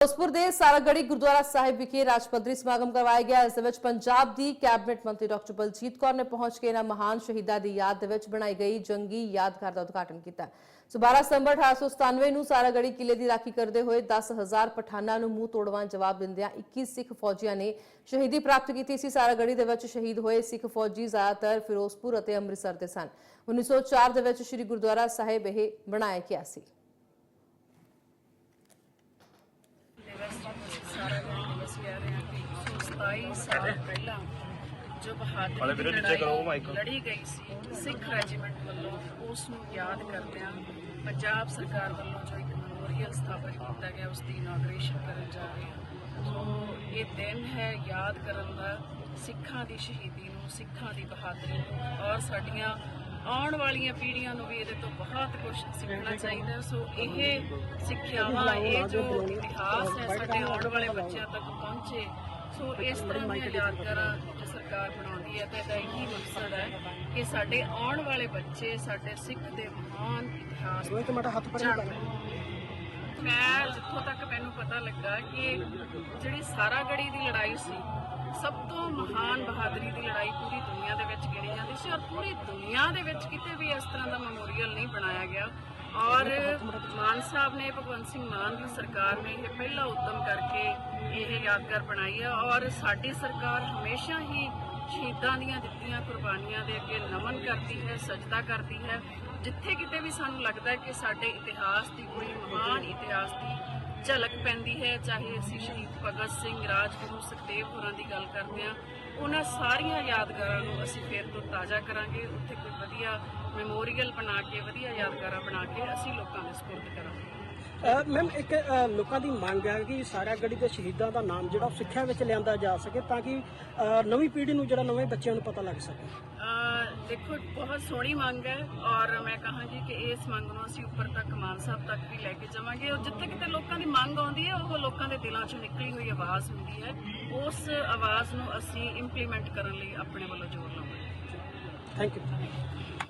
ਫਿਰੋਜ਼ਪੁਰ ਦੇ ਸਾਰਾਗੜੀ ਗੁਰਦੁਆਰਾ ਸਾਹਿਬ ਵਿਖੇ ਰਾਜਪੱਧਰੀ ਸਮਾਗਮ ਕਰਵਾਇਆ ਗਿਆ ਇਸ ਵਿੱਚ ਪੰਜਾਬ ਦੀ ਕੈਬਨਿਟ ਮੰਤਰੀ ਡਾਕਟਰ ਬਲਜੀਤ ਕੌਰ ਨੇ ਪਹੁੰਚ ਕੇ ਇਹਨਾਂ ਮਹਾਨ ਸ਼ਹੀਦਾਂ ਦੀ ਯਾਦ ਦੇ ਵਿੱਚ ਬਣਾਈ ਗਈ ਜੰਗੀ ਯਾਦਗਾਰ ਦਾ ਉਦਘਾਟਨ ਕੀਤਾ। ਸੋ 12 ਸਤੰਬਰ 1897 ਨੂੰ ਸਾਰਾਗੜੀ ਕਿਲੇ ਦੀ ਰਾਖੀ ਕਰਦੇ ਹੋਏ 10000 ਪਠਾਨਾਂ ਨੂੰ ਮੂੰਹ ਤੋੜਵਾਂ ਜਵਾਬ ਦਿੰਦਿਆਂ 21 ਸਿੱਖ ਫੌਜੀਆਂ ਨੇ ਸ਼ਹੀਦੀ ਪ੍ਰਾਪਤ ਕੀਤੀ ਸੀ। ਸਾਰਾਗੜੀ ਦੇ ਵਿੱਚ ਸ਼ਹੀਦ ਹੋਏ ਸਿੱਖ ਫੌਜੀ ਜ਼ਿਆਦਾਤਰ ਫਿਰੋਜ਼ਪੁਰ ਅਤੇ ਅੰਮ੍ਰਿਤਸਰ ਦੇ ਸਨ। 1904 ਦੇ ਵਿੱਚ ਸ੍ਰੀ ਗੁਰਦੁਆਰਾ ਸਾਹਿਬ ਇਹ ਬਣਾਇਆ ਗਿਆ ਸੀ। ਦਿਵਸ ਸਾਰਾ ਦਿਵਸ ਕਹਿ ਰਹੇ ਹਾਂ ਕਿ 27 ਸਾਲ ਪਹਿਲਾਂ ਜੋ ਬਹਾਦਰੀ ਦੀ ਲੜਾਈ ਲੜੀ ਗਈ ਸੀ। ਸਿੱਖ ਰੈਜੀਮੈਂਟ ਵੱਲੋਂ ਉਸ ਨੂੰ ਯਾਦ ਕਰਦਿਆਂ ਪੰਜਾਬ ਸਰਕਾਰ ਵੱਲੋਂ ਜੋ ਇੱਕ ਮੈਮੋਰੀਅਲ ਸਥਾਪਿਤ ਕੀਤਾ ਗਿਆ, ਉਸ ਦੀ ਇਨਾਗਰੇਸ਼ਨ ਕਰਨ ਜਾ ਰਹੇ ਹਾਂ। ਸੋ ਇਹ ਦਿਨ ਹੈ ਯਾਦ ਕਰਨ ਦਾ, ਸਿੱਖਾਂ ਦੀ ਸ਼ਹੀਦੀ ਨੂੰ, ਸਿੱਖਾਂ ਦੀ ਬਹਾਦਰੀ ਨੂੰ ਔਰ ਸਾਡੀਆਂ ਆਉਣ ਵਾਲੀਆਂ ਪੀੜ੍ਹੀਆਂ ਨੂੰ ਵੀ ਇਹਦੇ ਤੋਂ ਬਹੁਤ ਕੁਝ ਸਿੱਖਣਾ ਚਾਹੀਦਾ ਹੈ। ਸੋ ਇਹ ਸਿੱਖਿਆਵਾਂ ਇਹ ਜੋ ਇਤਿਹਾਸ ਹੈ ਸਾਡੇ ਆਉਣ ਵਾਲੇ ਬੱਚਿਆਂ ਤੱਕ ਪਹੁੰਚੇ ਸੋ ਇਸ ਤਰ੍ਹਾਂ ਦੀਆਂ ਯਾਦਗਾਰਾਂ ਜੋ ਸਰਕਾਰ ਬਣਾਉਂਦੀ ਹੈ ਤਾਂ ਇਹਦਾ ਇਹੀ ਮਕਸਦ ਹੈ ਕਿ ਸਾਡੇ ਆਉਣ ਵਾਲੇ ਬੱਚੇ ਸਾਡੇ ਸਿੱਖ ਦੇ ਮਹਾਨ ਇਤਿਹਾਸ ਇੱਕ ਮਿੰਟ ਹੱਥ ਪਰ ਮੈਂ ਜਿੱਥੋਂ ਤੱਕ ਮੈਨੂੰ ਪਤਾ ਲੱਗਾ ਕਿ ਜਿਹੜੀ ਸਾਰਾਗੜੀ ਦੀ ਲੜਾਈ ਸੀ ਸਭ ਤੋਂ ਮਹਾਨ ਬਹਾਦਰੀ ਦੀ ਲੜਾਈ ਪੂਰੀ ਦੁਨੀਆ ਦੇ ਵਿੱਚ ਪੂਰੀ ਦੁਨੀਆ ਦੇ ਵਿੱਚ ਕਿਤੇ ਵੀ ਇਸ ਤਰ੍ਹਾਂ ਦਾ ਮੈਮੋਰੀਅਲ ਨਹੀਂ ਬਣਾਇਆ ਗਿਆ। ਔਰ ਮਾਨ ਸਾਹਿਬ ਨੇ, ਭਗਵੰਤ ਸਿੰਘ ਮਾਨ ਦੀ ਸਰਕਾਰ ਨੇ ਇਹ ਪਹਿਲਾ ਉਦਮ ਕਰਕੇ ਇਹ ਯਾਦਗਾਰ ਬਣਾਈ ਹੈ ਔਰ ਸਾਡੀ ਸਰਕਾਰ ਹਮੇਸ਼ਾ ਹੀ ਸ਼ਹੀਦਾਂ ਦੀਆਂ ਦਿੱਤੀਆਂ ਕੁਰਬਾਨੀਆਂ ਦੇ ਅੱਗੇ ਨਮਨ ਕਰਦੀ ਹੈ, ਸਜਦਾ ਕਰਦੀ ਹੈ। ਜਿੱਥੇ ਕਿਤੇ ਵੀ ਸਾਨੂੰ ਲੱਗਦਾ ਹੈ ਕਿ ਸਾਡੇ ਇਤਿਹਾਸ ਦੀ ਕੋਈ ਮਹਾਨ ਇਤਿਹਾਸ ਦੀ ਝਲਕ ਪੈਂਦੀ ਹੈ, ਚਾਹੇ ਅਸੀਂ ਸ਼ਹੀਦ ਭਗਤ ਸਿੰਘ, ਰਾਜਗੁਰੂ ਸੁਖਦੇਵ ਹੋਰਾਂ ਦੀ ਗੱਲ ਕਰਦੇ ਹਾਂ, ਉਹਨਾਂ ਸਾਰੀਆਂ ਯਾਦਗਾਰਾਂ ਨੂੰ ਅਸੀਂ ਫੇਰ ਤੋਂ ਤਾਜ਼ਾ ਕਰਾਂਗੇ। ਉੱਥੇ ਕੋਈ ਵਧੀਆ ਮੈਮੋਰੀਅਲ ਬਣਾ ਕੇ, ਵਧੀਆ ਯਾਦਗਾਰਾਂ ਬਣਾ ਕੇ ਅਸੀਂ ਲੋਕਾਂ ਦੇ ਸਪੁਰਦ ਕਰਾਂਗੇ। ਮੈਮ ਇੱਕ ਅ, ਲੋਕਾਂ ਦੀ ਮੰਗ ਹੈ ਕਿ ਸਾਰਾ ਗੜੀ ਦੇ ਸ਼ਹੀਦਾਂ ਦਾ ਨਾਮ ਜਿਹੜਾ ਉਹ ਸਿੱਖਿਆ ਵਿੱਚ ਲਿਆਂਦਾ ਜਾ ਸਕੇ ਤਾਂ ਕਿ ਅ, ਨਵੀਂ ਪੀੜ੍ਹੀ ਨੂੰ ਜਿਹੜਾ ਨਵੇਂ ਬੱਚਿਆਂ ਨੂੰ ਪਤਾ ਲੱਗ ਸਕੇ। ਦੇਖੋ ਬਹੁਤ ਸੋਹਣੀ ਮੰਗ ਹੈ ਔਰ ਮੈਂ ਕਹਾਂਗੀ ਕਿ ਇਸ ਮੰਗ ਨੂੰ ਅਸੀਂ ਉੱਪਰ ਤੱਕ ਮਾਨ ਸਾਹਿਬ ਤੱਕ ਵੀ ਲੈ ਕੇ ਜਾਵਾਂਗੇ। ਔਰ ਜਿੱਥੇ ਕਿਤੇ ਲੋਕਾਂ ਦੀ ਮੰਗ ਆਉਂਦੀ ਹੈ ਉਹ ਲੋਕਾਂ ਦੇ ਦਿਲਾਂ ਚੋਂ ਨਿਕਲੀ ਹੋਈ ਆਵਾਜ਼ ਹੁੰਦੀ ਹੈ। ਉਸ ਆਵਾਜ਼ ਨੂੰ ਅਸੀਂ ਇੰਪਲੀਮੈਂਟ ਕਰਨ ਲਈ ਆਪਣੇ ਵੱਲੋਂ ਜ਼ੋਰ ਲਾਵਾਂਗੇ। Thank you